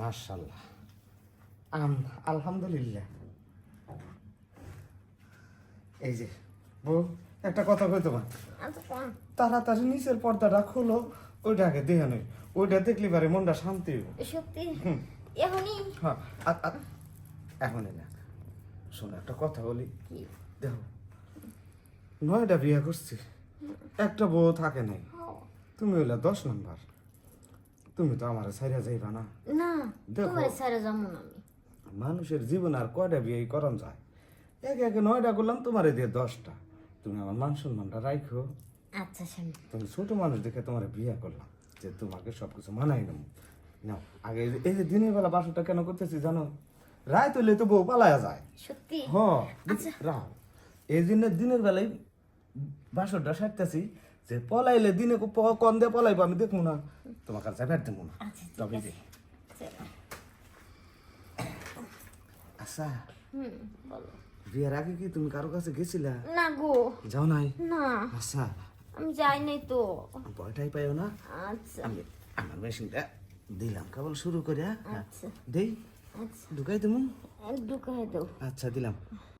মার্শাল্লাহ আম আলহামদুলিল্লাহ। এই যে বউ একটা কথা কই তোমার? তাড়াতাড়ি নিচের পর্দাটা খোলো ওইটাকে দেখে নই ওইটা দেখলি পারে মনটা শান্তি। সত্যি? এখনই? হ্যাঁ এখনই না। শোনো একটা কথা বলি। কি? দেখো নয়টা বিয়ে করছি। একটা বউ থাকে নাই। তুমি হইলে দশ নাম্বার। তুমি তো আমার সাইরা যাইবা না। না। তোমার সারা যাব না আমি। মানুষের জীবন আর কয়টা বিয়ে করন যায়? একে একে নয়টা করলাম তোমার দিয়ে দশটা। তুমি আমার মান সম্মানটা রাখো আচ্ছা স্বামী তুমি ছোট মানুষ দেখে তোমার বিয়ে করলাম যে তোমাকে সবকিছু মানাই নেব। নাও আগে এই যে- দিনের বেলা বাসনটা কেন করতেছি জানো? রায় তুললে তো বউ পালায়া যায়। সত্যি? হ রাও এই জন্য দিনের বেলায় বাসনটা সারতেছি যে পলাইলে দিনে কম দিয়ে পলাইবো আমি দেখব না। তোমার কাছে ফের দেবো না। আচ্ছা তবে যে আচ্ছা। বিয়ের আগে কি তুমি কারও কাছে গেছিলা? না গো। যাও নাই? না। আচ্ছা। আমি যাই নাই তো। ভয়টাই পাইও না। আচ্ছা। আমি আমার মেশিনটা দিলাম কেবল শুরু করে হ্যাঁ। আচ্ছা। দেই। আচ্ছা। ঢুকাই দেবো। ঢুকাই দাও। আচ্ছা দিলাম।